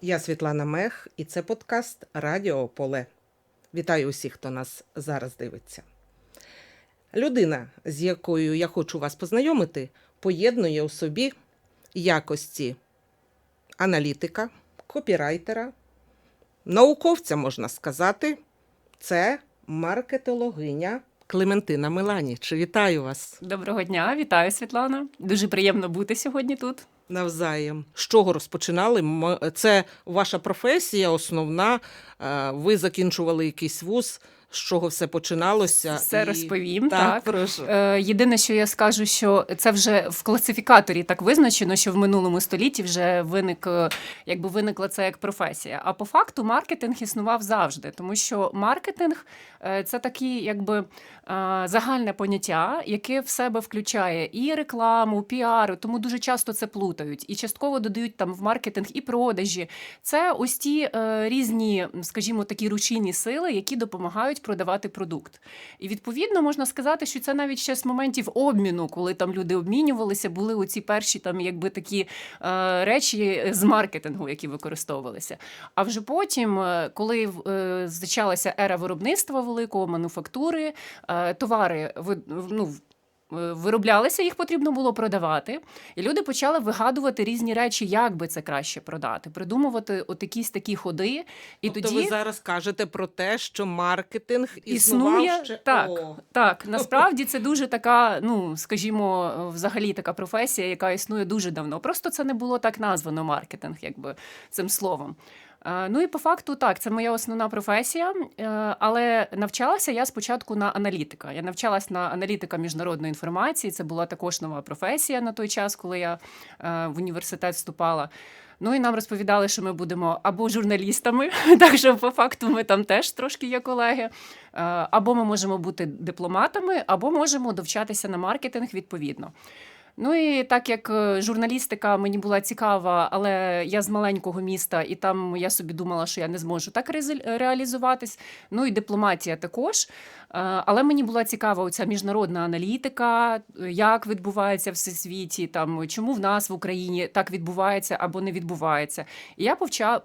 Я Світлана Мех, і це подкаст Радіо Поле. Вітаю усіх, хто нас зараз дивиться. Людина, з якою я хочу вас познайомити, поєднує у собі якості аналітика, копірайтера, науковця, можна сказати, це маркетологиня Клементина Меланіч. Вітаю вас Доброго дня, вітаю, Світлана. Дуже приємно бути сьогодні тут. Навзаєм. З чого розпочинали? М- Це ваша професія основна. Е, Ви закінчували якийсь вуз, з чого все починалося. Все і- розповім. Так, Так, прошу. Е, єдине, що я скажу, що це вже в класифікаторі так визначено, що в минулому столітті вже виник, е, якби виникла це як професія. А по факту маркетинг існував завжди, тому що маркетинг е, це такі, якби е, загальне поняття, яке в себе включає і рекламу, піар, тому дуже часто це плутають. І частково додають там в маркетинг і продажі. Це ось ті е, різні, скажімо, такі рушійні сили, які допомагають продавати продукт. І відповідно можна сказати, що це навіть ще з моментів обміну, коли там люди обмінювалися, були оці перші там, якби такі е, речі з маркетингу, які використовувалися. А вже потім, е, коли е, зачалася ера виробництва великого мануфактури, е, товари ну, Вироблялися, їх потрібно було продавати, і люди почали вигадувати різні речі, як би це краще продати, придумувати от якісь такі ходи. І тобто тоді ви зараз кажете про те, що маркетинг існував Існує ще так, О. так. Насправді це дуже така, ну скажімо, взагалі така професія, яка існує дуже давно. Просто це не було так названо маркетинг, якби цим словом. Е, Ну і по факту так, це моя основна професія, е, але навчалася я спочатку на аналітика. Я навчалась на аналітика міжнародної інформації. Це була також нова професія на той час, коли я е, в університет вступала. Ну і нам розповідали, що ми будемо або журналістами, так що по факту ми там теж трошки є колеги. Або ми можемо бути дипломатами, або можемо довчатися на маркетинг відповідно. Ну і так як е, журналістика мені була цікава, але я з маленького міста, і там я собі думала, що я не зможу так реалізуватись. Ну і дипломатія також. Е, Але мені була цікава оця міжнародна аналітика, як відбувається всесвіті, там чому в нас в Україні так відбувається або не відбувається. І я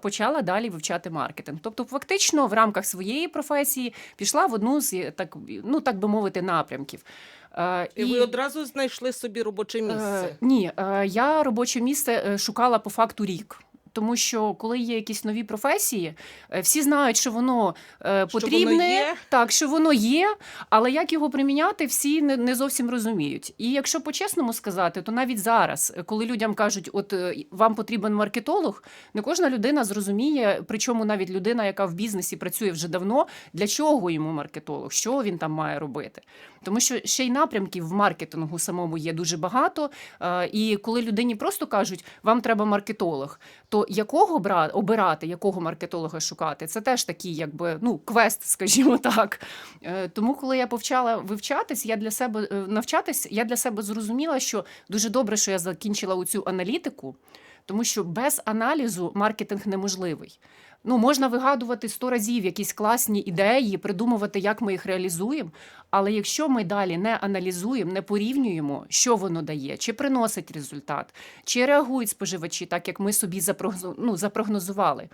почала далі вивчати маркетинг. Тобто, фактично, в рамках своєї професії пішла в одну з так, ну так би мовити, напрямків. Е, І ви одразу знайшли собі робоче місце. Е, ні, е, я робоче місце шукала по факту рік. Тому що коли є якісь нові професії, е, всі знають, що воно е, Що потрібне, воно є. так що воно є, але як його приміняти, всі не, не зовсім розуміють. І якщо по-чесному сказати, то навіть зараз, е, коли людям кажуть, от е, вам потрібен маркетолог, не кожна людина зрозуміє, причому навіть людина, яка в бізнесі працює вже давно, для чого йому маркетолог, що він там має робити. Тому що ще й напрямків в маркетингу самому є дуже багато. І коли людині просто кажуть, вам треба маркетолог, то якого бра- обирати, якого маркетолога шукати, це теж такий, якби ну квест, скажімо так. Е, Тому, коли я почала вивчатись, я для себе е, навчатись, я для себе зрозуміла, що дуже добре, що я закінчила цю аналітику, тому що без аналізу маркетинг неможливий. Ну, можна вигадувати сто разів якісь класні ідеї, придумувати, як ми їх реалізуємо. Але якщо ми далі не аналізуємо, не порівнюємо, що воно дає, чи приносить результат, чи реагують споживачі, так як ми собі ну, запрогнозували,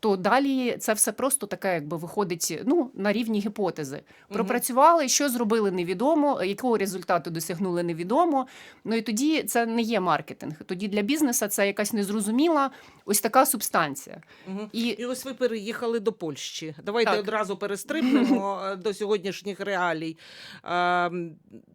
то далі це все просто таке, якби виходить ну, на рівні гіпотези. Пропрацювали, що зробили невідомо, якого результату досягнули невідомо. Ну і тоді це не є маркетинг. Тоді для бізнесу це якась незрозуміла ось така субстанція. Мгм. І І ось ви переїхали до Польщі. Давайте Так. одразу перестрибнемо е, до сьогоднішніх реалій. Е,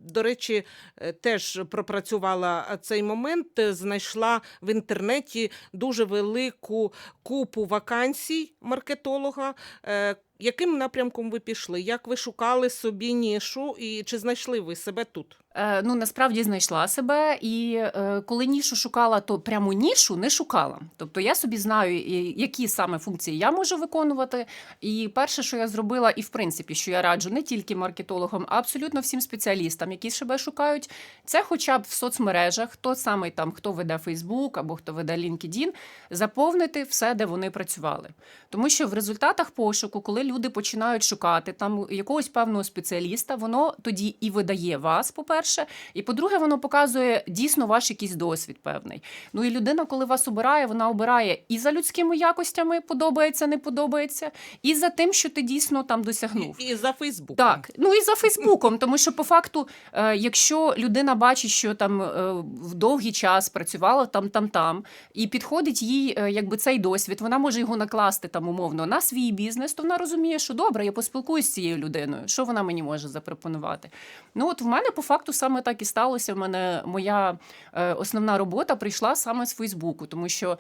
До речі, е, теж пропрацювала цей момент, е, знайшла в інтернеті дуже велику купу вакансій маркетолога. Е, Яким напрямком ви пішли? Як ви шукали собі нішу і чи знайшли ви себе тут? Е, ну насправді знайшла себе, і е, коли нішу шукала, то прямо нішу не шукала. Тобто я собі знаю, які саме функції я можу виконувати. І перше, що я зробила, і в принципі, що я раджу не тільки маркетологам, а абсолютно всім спеціалістам, які себе шукають, це хоча б в соцмережах, хто саме там, хто веде Фейсбук або хто веде LinkedIn, заповнити все, де вони працювали. Тому що в результатах пошуку, коли люди починають шукати там якогось певного спеціаліста, воно тоді і видає вас, по-перше. По-перше. І по-друге, воно показує дійсно ваш якийсь досвід певний. Ну і людина, коли вас обирає, вона обирає і за людськими якостями, подобається, не подобається, і за тим, що ти дійсно там досягнув. І, і за Фейсбуком. Так, ну і за Фейсбуком, тому що по факту, е, якщо людина бачить, що там е, в довгий час працювала там, там, там, і підходить їй е, якби цей досвід, вона може його накласти там умовно на свій бізнес, то вона розуміє, що добре, я поспілкуюсь з цією людиною. Що вона мені може запропонувати? Ну от в мене по факту саме так і сталося. В мене моя е, основна робота прийшла саме з Фейсбуку, тому що е,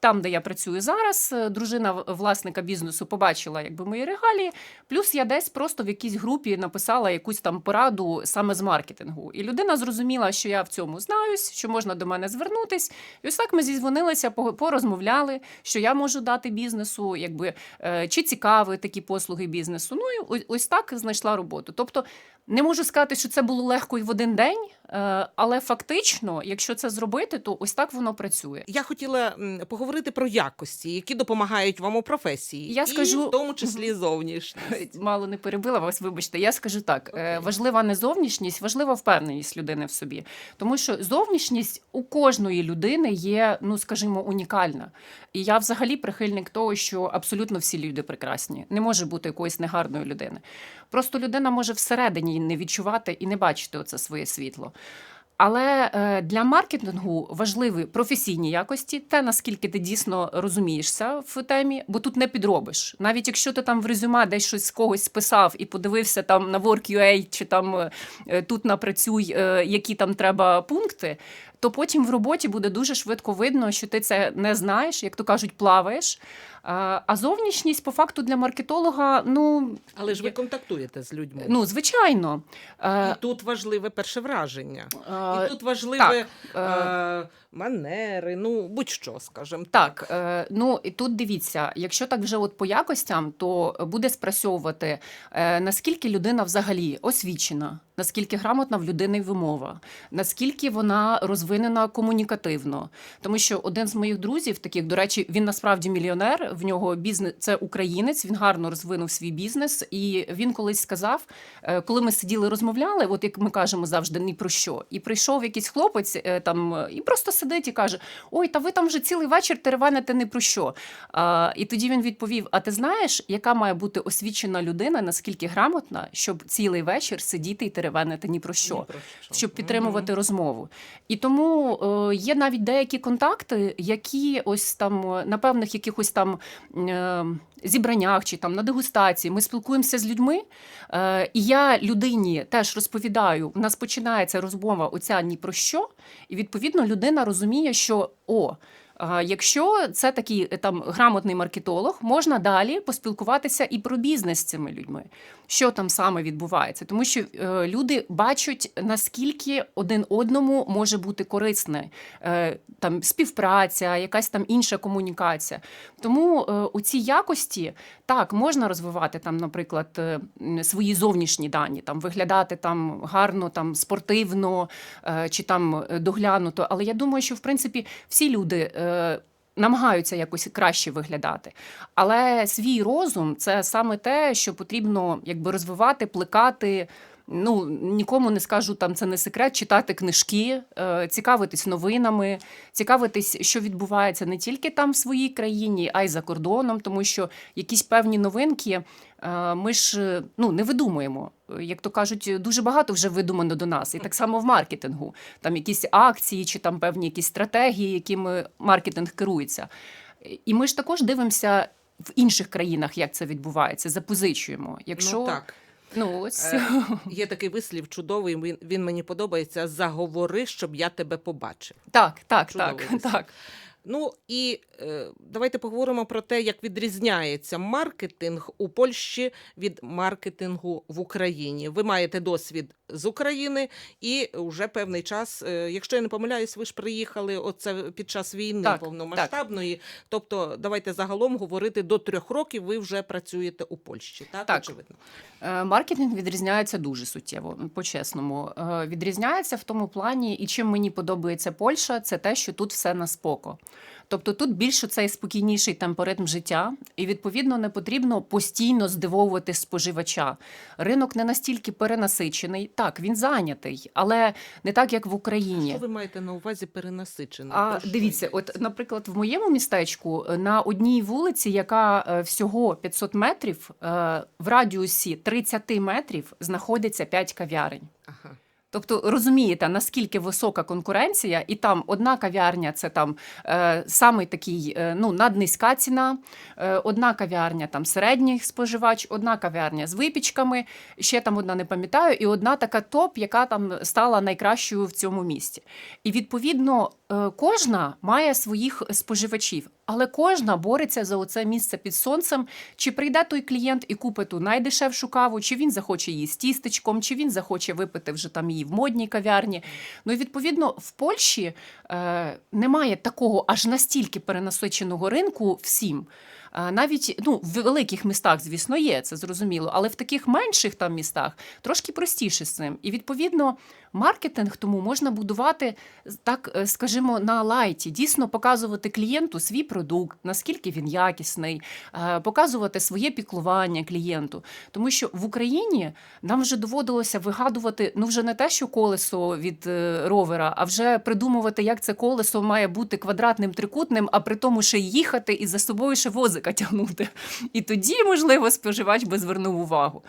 там, де я працюю зараз, е, дружина власника бізнесу побачила якби мої регалії. Плюс я десь просто в якійсь групі написала якусь там пораду саме з маркетингу. І людина зрозуміла, що я в цьому знаюсь, що можна до мене звернутись. І ось так ми зізвонилися, по- порозмовляли, що я можу дати бізнесу, якби чи цікаві такі послуги бізнесу. Ну і ось так знайшла роботу. Тобто не можу сказати, що це було легко і в один день, але фактично, якщо це зробити, то ось так воно працює. Я хотіла поговорити про якості, які допомагають вам у професії, Я і скажу- в тому числі зовнішність. Мало не перебила вас, вибачте. Я скажу так: е, Окей. важлива не зовнішність, важлива впевненість людини в собі. Тому що зовнішність у кожної людини є, ну скажімо, унікальна. І я взагалі прихильник того, що абсолютно всі люди прекрасні. Не може бути якоїсь негарної людини. Просто людина може всередині не відчувати і не бачити оце своє світло. Але е, для маркетингу важливі професійні якості, те наскільки ти дійсно розумієшся в темі, бо тут не підробиш. Навіть якщо ти там в резюме десь щось з когось списав і подивився там на Work.ua чи там е, тут напрацюй, е, які там треба пункти, то потім в роботі буде дуже швидко видно, що ти це не знаєш, як то кажуть, плаваєш. А зовнішність по факту для маркетолога, ну Але ж ви я- контактуєте з людьми. ну звичайно. Е, і тут важливе перше враження. е, І тут важливе так, е, манери, ну будь-що, скажімо Так, е, ну і тут дивіться, якщо так вже от по якостям, то буде спрацьовувати е, наскільки людина взагалі освічена, наскільки грамотна в людини вимова, наскільки вона розвинена комунікативно. Тому що один з моїх друзів, таких, до речі, він насправді мільйонер. В нього бізнес це українець. Він гарно розвинув свій бізнес. І він колись сказав, е, коли ми сиділи, розмовляли, от як ми кажемо завжди, ні про що. І прийшов якийсь хлопець е, там і просто сидить і каже: Ой, та ви там вже цілий вечір теревенете не про що. А, і тоді він відповів: А ти знаєш, яка має бути освічена людина, наскільки грамотна, щоб цілий вечір сидіти і теревенити ні про що? Ні про що. щоб підтримувати розмову. І тому е, є навіть деякі контакти, які ось там е, на певних якихось там е, зібраннях чи там на дегустації ми спілкуємося з людьми. Е, і я людині теж розповідаю, у нас починається розмова оця ні про що, і відповідно людина розуміє, що о. А, Якщо це такий е, там грамотний маркетолог, можна далі поспілкуватися і про бізнес з цими людьми, що там саме відбувається, тому що е, люди бачать наскільки один одному може бути корисне е, там співпраця, якась там інша комунікація. Тому е, у цій якості так можна розвивати там, наприклад, е, свої зовнішні дані, там виглядати там гарно, там спортивно е, чи там е, доглянуто. Але я думаю, що в принципі всі люди. Е, Намагаються якось краще виглядати, але свій розум це саме те, що потрібно якби розвивати, плекати. Ну нікому не скажу там це не секрет. Читати книжки, е, цікавитись новинами, цікавитись, що відбувається не тільки там в своїй країні, а й за кордоном, тому що якісь певні новинки е, ми ж е, ну не видумуємо. Як то кажуть, дуже багато вже видумано до нас, і так само в маркетингу. Там якісь акції чи там певні якісь стратегії, якими маркетинг керується. І ми ж також дивимося в інших країнах, як це відбувається, запозичуємо. Якщо Ну так. Ну ось Е, Є такий вислів чудовий, він, він мені подобається. Заговори, щоб я тебе побачив. так, так, Чудовий так, вислів. так. Ну і е, давайте поговоримо про те, як відрізняється маркетинг у Польщі від маркетингу в Україні. Ви маєте досвід з України, і вже певний час, е, якщо я не помиляюсь, ви ж приїхали оце під час війни Так, повномасштабної. Тобто, давайте загалом говорити до трьох років. Ви вже працюєте у Польщі. Так, Так. очевидно. Е, Маркетинг відрізняється дуже суттєво, по-чесному. Е, Відрізняється в тому плані, і чим мені подобається Польща, це те, що тут все на споко. Тобто тут більш цей спокійніший темпоритм життя, і відповідно не потрібно постійно здивовувати споживача. Ринок не настільки перенасичений. Так, він зайнятий, але не так, як в Україні. Що ви маєте на увазі перенасичений? А Про що дивіться, от, наприклад, в моєму містечку е, на одній вулиці, яка е, всього 500 метрів, е, в радіусі 30 метрів знаходиться 5 кав'ярень. Ага. Тобто розумієте, наскільки висока конкуренція, і там одна кав'ярня це там е, самий такий е, ну, наднизька ціна, е, одна кав'ярня там середній споживач, одна кав'ярня з випічками, ще там одна не пам'ятаю, і одна така топ, яка там стала найкращою в цьому місті. І відповідно е, кожна має своїх споживачів. Але кожна бореться за оце місце під сонцем. Чи прийде той клієнт і купить ту найдешевшу каву, чи він захоче її з тістечком, чи він захоче випити вже там її в модній кав'ярні. Ну і відповідно в Польщі е, немає такого аж настільки перенасиченого ринку всім. Навіть ну, в великих містах, звісно, є, це зрозуміло, але в таких менших там містах трошки простіше з цим. І відповідно маркетинг тому можна будувати так, е, скажімо, на лайті, дійсно показувати клієнту свій продукт, наскільки він якісний, показувати своє піклування клієнту. Тому що в Україні нам вже доводилося вигадувати ну вже не те, що колесо від е, ровера, а вже придумувати, як це колесо має бути квадратним трикутним, а при тому ще їхати і за собою ще возика тягнути. І тоді, можливо, споживач би звернув увагу.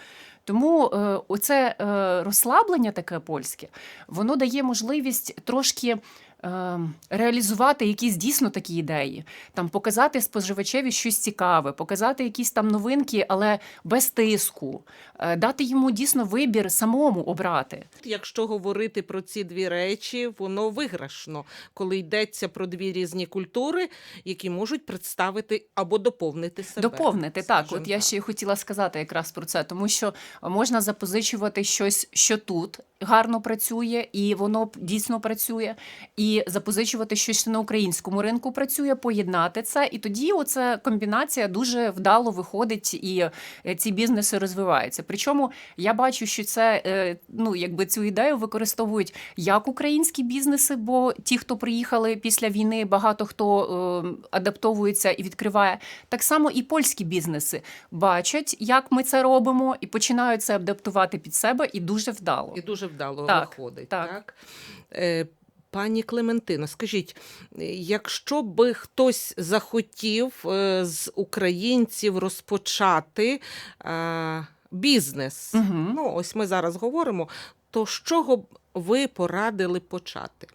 Тому е, оце е, розслаблення таке польське, воно дає можливість трошки. Е, Реалізувати якісь дійсно такі ідеї, там показати споживачеві щось цікаве, показати якісь там новинки, але без тиску, е, дати йому дійсно вибір самому обрати. Якщо говорити про ці дві речі, воно виграшно, коли йдеться про дві різні культури, які можуть представити або доповнити себе. Доповнити так. От я ще й хотіла сказати якраз про це, тому що можна запозичувати щось, що тут гарно працює, і воно дійсно працює, і запозичувати щось, що на українському ринку працює, поєднати це, і тоді оця комбінація дуже вдало виходить, і е, ці бізнеси розвиваються. Причому я бачу, що це е, ну якби цю ідею використовують як українські бізнеси, бо ті, хто приїхали після війни, багато хто е, адаптовується і відкриває. Так само і польські бізнеси бачать, як ми це робимо, і починають це адаптувати під себе, і дуже вдало. І дуже вдало Так, виходить. так. Так? Пані Клементино, скажіть, якщо би хтось захотів е, з українців розпочати е, бізнес, угу. ну ось ми зараз говоримо, то з чого б ви порадили почати?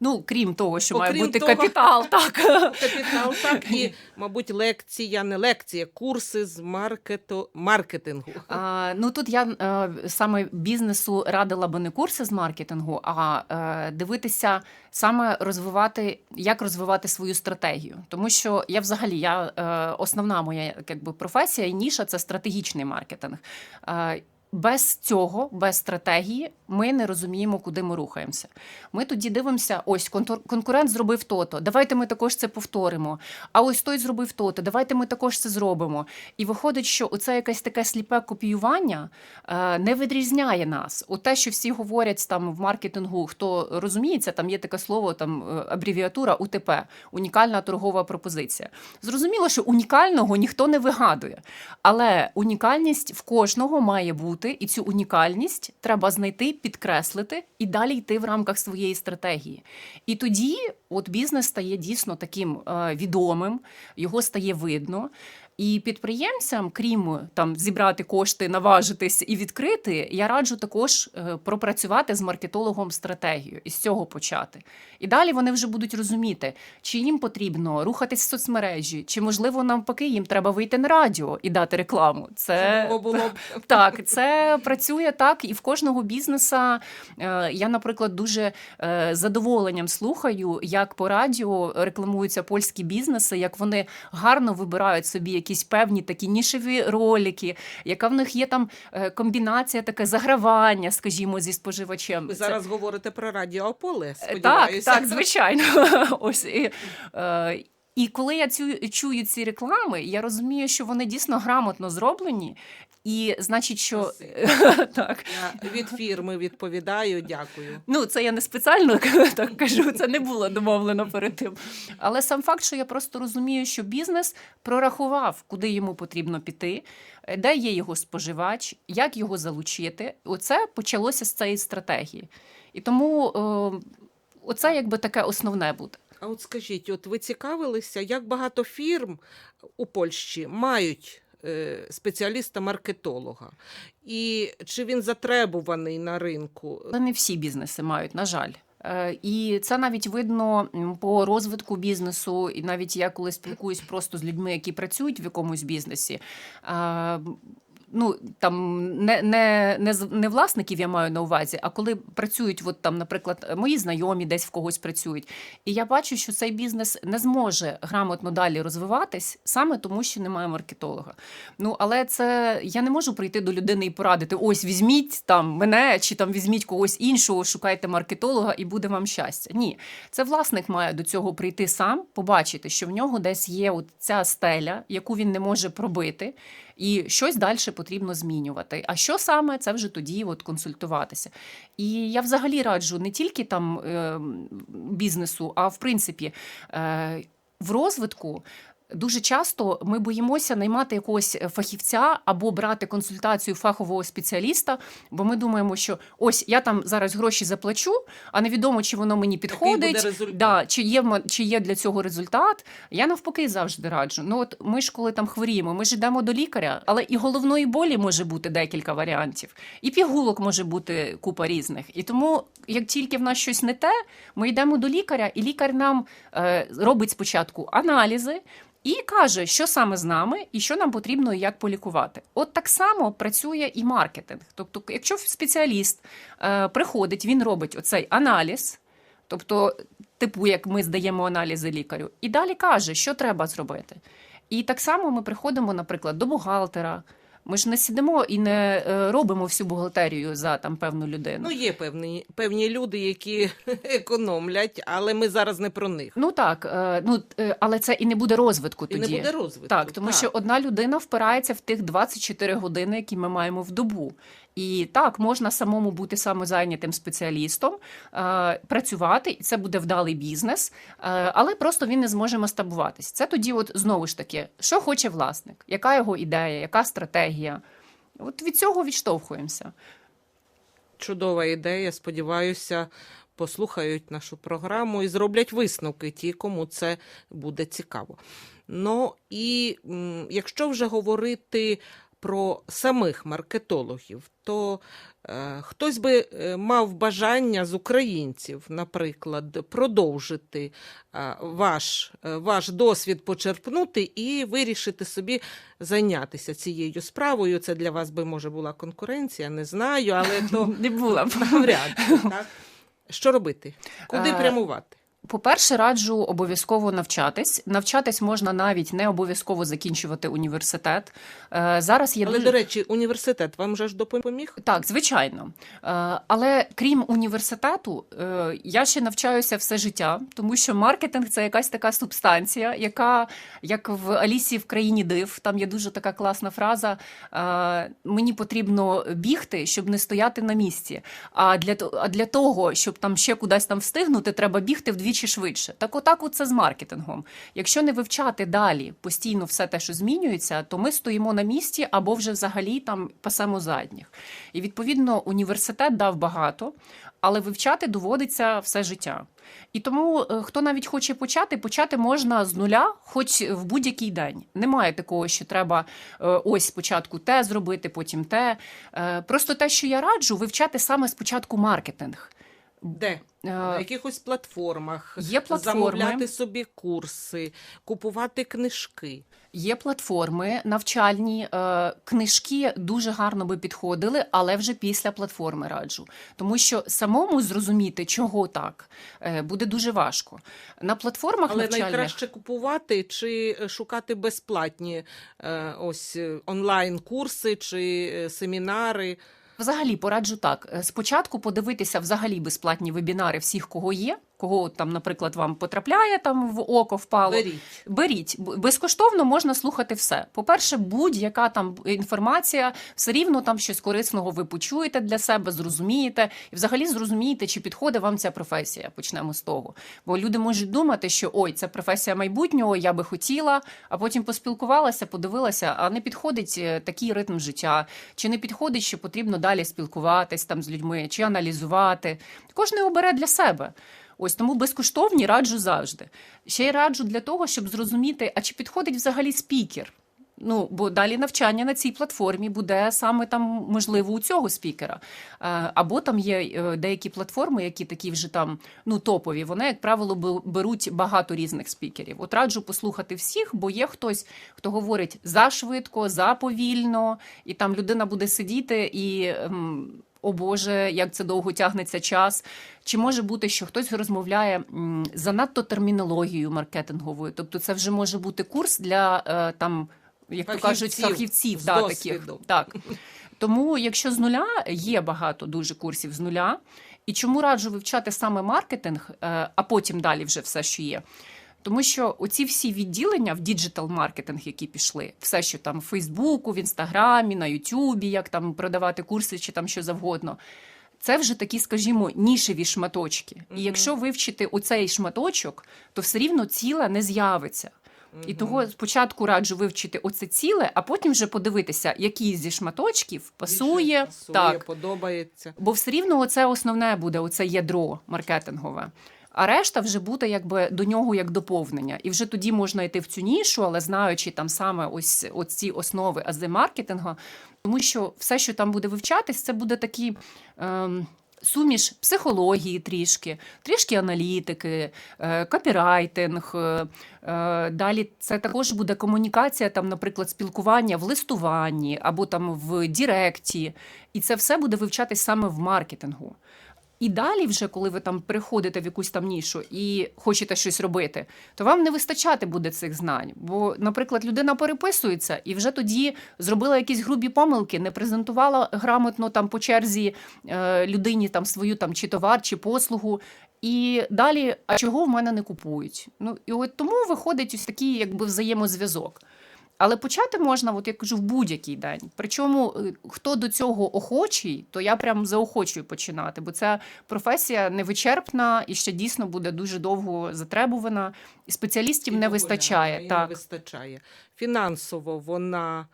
Ну крім того, що має бути того- капітал, так. Капітал, так, і, мабуть, лекція, не лекція, курси з маркету, маркетингу. А, ну тут я е, саме бізнесу радила би не курси з маркетингу, а е, дивитися саме розвивати, як розвивати свою стратегію. Тому що я взагалі я е, основна моя якби професія і ніша це стратегічний маркетинг. Е, без цього, без стратегії, ми не розуміємо, куди ми рухаємося. Ми тоді дивимося: ось конкурент зробив то-то. Давайте ми також це повторимо. А ось той зробив то-то. Давайте ми також це зробимо. І виходить, що оце якесь таке сліпе копіювання е, не відрізняє нас. У те, що всі говорять там в маркетингу, хто розуміється, там є таке слово, там е, абревіатура УТП унікальна торгова пропозиція. Зрозуміло, що унікального ніхто не вигадує, але унікальність в кожного має бути, і цю унікальність треба знайти, підкреслити і далі йти в рамках своєї стратегії. І тоді от бізнес стає дійсно таким е, відомим, його стає видно. І підприємцям, крім там зібрати кошти, наважитись і відкрити, я раджу також е, пропрацювати з маркетологом стратегію і з цього почати. І далі вони вже будуть розуміти, чи їм потрібно рухатись в соцмережі, чи можливо навпаки їм треба вийти на радіо і дати рекламу. Це було б. так, це працює так, і в кожного бізнеса. е, Я, наприклад, дуже е, задоволенням слухаю, як по радіо рекламуються польські бізнеси, як вони гарно вибирають собі якісь певні такі нішеві ролики, яка в них є там е, комбінація, таке загравання, скажімо, зі споживачем. Ви Це- зараз говорите про радіополе, Е, Так, так, звичайно. Ось і, е, і коли я цю чую ці реклами, я розумію, що вони дійсно грамотно зроблені. І значить, що так. Я від фірми відповідаю, дякую. Ну, це я не спеціально так кажу, це не було домовлено перед тим. Але сам факт, що я просто розумію, що бізнес прорахував, куди йому потрібно піти, де є його споживач, як його залучити. Оце почалося з цієї стратегії. І тому е, оце якби таке основне буде. А от скажіть, от ви цікавилися, як багато фірм у Польщі мають спеціаліста-маркетолога? І чи він затребуваний на ринку? Не всі бізнеси мають, на жаль. Е, І це навіть видно по розвитку бізнесу, і навіть я коли спілкуюсь просто з людьми, які працюють в якомусь бізнесі. Ну там не, не, не, не власників я маю на увазі, а коли працюють, от там, наприклад, мої знайомі десь в когось працюють, і я бачу, що цей бізнес не зможе грамотно далі розвиватись саме тому, що немає маркетолога. Ну але це я не можу прийти до людини і порадити: ось візьміть там мене, чи там візьміть когось іншого, шукайте маркетолога, і буде вам щастя. Ні, це власник має до цього прийти сам, побачити, що в нього десь є от ця стеля, яку він не може пробити. І щось далі потрібно змінювати. А що саме це вже тоді от консультуватися? І я взагалі раджу не тільки там е, бізнесу, а в принципі е, в розвитку. Дуже часто ми боїмося наймати якогось фахівця або брати консультацію фахового спеціаліста, бо ми думаємо, що ось я там зараз гроші заплачу, а невідомо, чи воно мені підходить. Да, чи є чи є для цього результат? Я навпаки завжди раджу. Ну от ми ж коли там хворіємо, ми ж йдемо до лікаря, але і головної болі може бути декілька варіантів, і пігулок може бути купа різних. І тому, як тільки в нас щось не те, ми йдемо до лікаря, і лікар нам е, робить спочатку аналізи. І каже, що саме з нами і що нам потрібно і як полікувати. От так само працює і маркетинг. Тобто, якщо спеціаліст е, приходить, він робить оцей аналіз, тобто, типу, як ми здаємо аналізи лікарю, і далі каже, що треба зробити. І так само ми приходимо, наприклад, до бухгалтера. Ми ж не сидимо і не е, робимо всю бухгалтерію за там певну людину. Ну, є певні, певні люди, які економлять, але ми зараз не про них. Ну так, е, ну е, але це і не буде розвитку І тоді. не буде розвитку. Так, тому що одна людина впирається в тих 24 години, які ми маємо в добу. І так, можна самому бути самозайнятим спеціалістом, е, працювати, і це буде вдалий бізнес, е, але просто він не зможе масштабуватись. Це тоді, от знову ж таки, що хоче власник, яка його ідея, яка стратегія. От від цього відштовхуємося. Чудова ідея. Сподіваюся, послухають нашу програму і зроблять висновки ті, кому це буде цікаво. Ну і якщо вже говорити про самих маркетологів, то е, хтось би е, мав бажання з українців, наприклад, продовжити е, ваш, е, ваш досвід почерпнути і вирішити собі зайнятися цією справою. Це для вас би може була конкуренція, не знаю, але то Не була б. так. Що робити? Куди прямувати? По-перше, раджу обов'язково навчатись. Навчатись можна навіть не обов'язково закінчувати університет. Е, Зараз є Але, дуже... до речі, університет вам же ж допоміг? Так, звичайно. Е, Але крім університету, е, я ще навчаюся все життя, тому що маркетинг це якась така субстанція, яка, як в Алісі в країні див, там є дуже така класна фраза: мені потрібно бігти, щоб не стояти на місці. А для того, щоб там ще кудись там встигнути, треба бігти вдвічі швидше. Так отак от це з маркетингом. Якщо не вивчати далі постійно все те, що змінюється, то ми стоїмо на місці або вже взагалі там пасемо задніх. І відповідно університет дав багато, але вивчати доводиться все життя. І тому, е, хто навіть хоче почати, почати можна з нуля, хоч в будь-який день. Немає такого, що треба е, ось спочатку те зробити, потім те. Е, Просто те, що я раджу, вивчати саме спочатку маркетинг. Де? Е, На якихось платформах, Є платформи. замовляти собі курси, купувати книжки. Є платформи навчальні, е, книжки дуже гарно би підходили, але вже після платформи раджу. Тому що самому зрозуміти, чого так, е, буде дуже важко. На платформах Але навчальних найкраще купувати чи шукати безплатні ось е, онлайн-курси чи семінари. Взагалі пораджу так: Е, спочатку подивитися взагалі безплатні вебінари всіх, кого є. Кого там, наприклад, вам потрапляє там в око впало. Беріть. Беріть безкоштовно можна слухати все. По-перше, будь-яка там інформація, все рівно там щось корисного ви почуєте для себе, зрозумієте, і взагалі зрозумієте, чи підходить вам ця професія. Почнемо з того. Бо люди можуть думати, що ой, це професія майбутнього, я би хотіла, а потім поспілкувалася, подивилася, а не підходить е, такий ритм життя, чи не підходить, що потрібно далі спілкуватись там з людьми, чи аналізувати. Кожен обере для себе. Ось тому безкоштовні раджу завжди. Ще й раджу для того, щоб зрозуміти, а чи підходить взагалі спікер. Ну, бо далі навчання на цій платформі буде саме там можливо у цього спікера. Е, Або там є е, деякі платформи, які такі вже там ну топові. Вони, як правило, беруть багато різних спікерів. От раджу послухати всіх, бо є хтось, хто говорить за швидко, за повільно, і там людина буде сидіти і. О Боже, як це довго тягнеться час. Чи може бути, що хтось розмовляє занадто термінологією маркетинговою? Тобто, це вже може бути курс для е, там, як то кажуть, Фахівців да, таких. Так. Тому, якщо з нуля є багато дуже курсів з нуля, і чому раджу вивчати саме маркетинг, е, а потім далі вже все, що є. Тому що оці всі відділення в діджитал маркетинг, які пішли, все, що там в Фейсбуку, в Інстаграмі, на Ютубі, як там продавати курси чи там що завгодно. Це вже такі, скажімо, нішеві шматочки. І якщо вивчити оцей шматочок, то все рівно ціле не з'явиться. І того спочатку раджу вивчити оце ціле, а потім вже подивитися, який зі шматочків пасує. Пасує, Так, подобається. Бо все рівно оце основне буде, оце ядро маркетингове. А решта вже буде якби до нього як доповнення. І вже тоді можна йти в цю нішу, але знаючи там саме ось, ці основи ази маркетингу, тому що все, що там буде вивчатись, це буде такі. Ем, Суміш психології трішки, трішки аналітики, е, копірайтинг. е, е, Далі це також буде комунікація, там, наприклад, спілкування в листуванні або там в Діректі. І це все буде вивчатись саме в маркетингу. І далі, вже коли ви там приходите в якусь там нішу і хочете щось робити, то вам не вистачати буде цих знань. Бо, наприклад, людина переписується і вже тоді зробила якісь грубі помилки, не презентувала грамотно там по черзі е, людині там свою там чи товар, чи послугу. І далі, а чого в мене не купують? Ну і от тому виходить ось такий якби взаємозв'язок. Але почати можна, от я кажу, в будь-який день. Причому е, хто до цього охочий, то я прям заохочую починати, бо ця професія невичерпна і ще дійсно буде дуже довго затребувана, і спеціалістів І не популярна, вистачає. Так. Не вистачає. Фінансово вона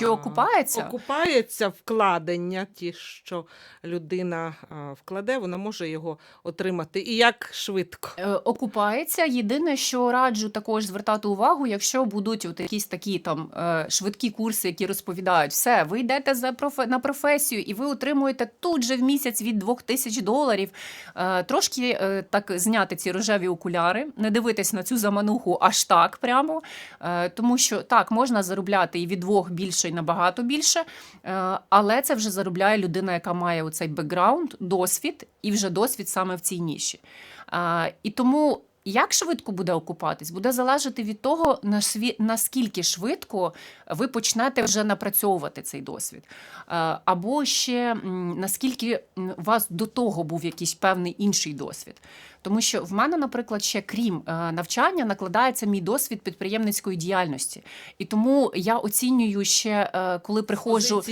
Чи окупається? окупається вкладення, ті, що людина вкладе, вона може його отримати. І як швидко. Е, Окупається. Єдине, що раджу також звертати увагу, якщо будуть от якісь такі там е, швидкі курси, які розповідають, все, ви йдете за профе- на професію, і ви отримуєте тут же в місяць від 2000 доларів. Е, Трошки так зняти ці рожеві окуляри, не дивитись на цю замануху аж так прямо. Тому що так, можна заробляти і від двох більше, і набагато більше, е, але це вже заробляє людина, яка має оцей бекграунд, досвід, і вже досвід саме в цій ніші. І тому. Як швидко буде окупатись, буде залежати від того, наскільки швидко ви почнете вже напрацьовувати цей досвід. Або ще наскільки у вас до того був якийсь певний інший досвід. Тому що в мене, наприклад, ще крім е, навчання, накладається мій досвід підприємницької діяльності. І тому я оцінюю ще, е, коли приходжу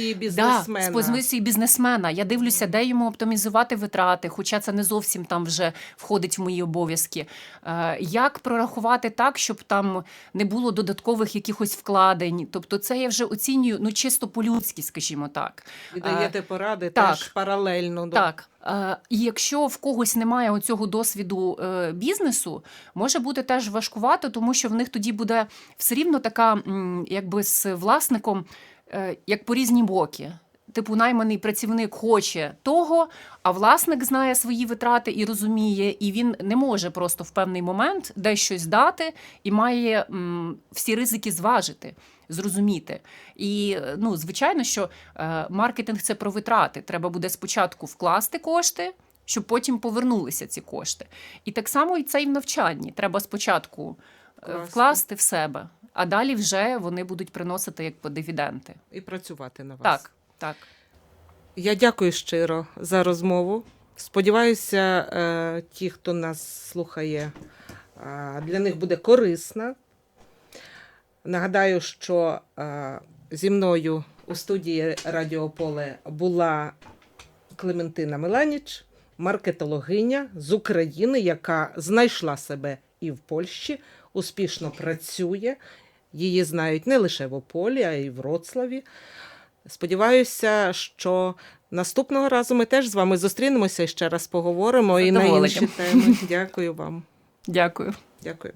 Да, з позиції бізнесмена. Я дивлюся, де йому оптимізувати витрати, хоча це не зовсім там вже входить в мої обов'язки. Е, Як прорахувати так, щоб там не було додаткових якихось вкладень? Тобто, це я вже оцінюю ну чисто по-людськи, скажімо так. І даєте поради так. теж паралельно до Так. Е, І якщо в когось немає оцього досвіду е, бізнесу, може бути теж важкувато, тому що в них тоді буде все рівно така, якби з власником, е, як по різні боки. Типу, найманий працівник хоче того, а власник знає свої витрати і розуміє, і він не може просто в певний момент десь щось дати і має всі ризики зважити, зрозуміти. І е, ну, звичайно, що е, маркетинг це про витрати. Треба буде спочатку вкласти кошти, щоб потім повернулися ці кошти. І так само і це і в навчанні. Треба спочатку е, Вкласти. вкласти в себе, а далі вже вони будуть приносити як по дивіденти. і працювати на вас. Так, так. Я дякую щиро за розмову. Сподіваюся, ті, хто нас слухає, для них буде корисна. Нагадаю, що е, зі мною у студії Радіо Поле була Клементина Меланіч, маркетологиня з України, яка знайшла себе і в Польщі, успішно працює. Її знають не лише в Ополі, а й в Вроцлаві. Сподіваюся, що наступного разу ми теж з вами зустрінемося і ще раз поговоримо і на інші теми. Дякую вам. Дякую. Дякую.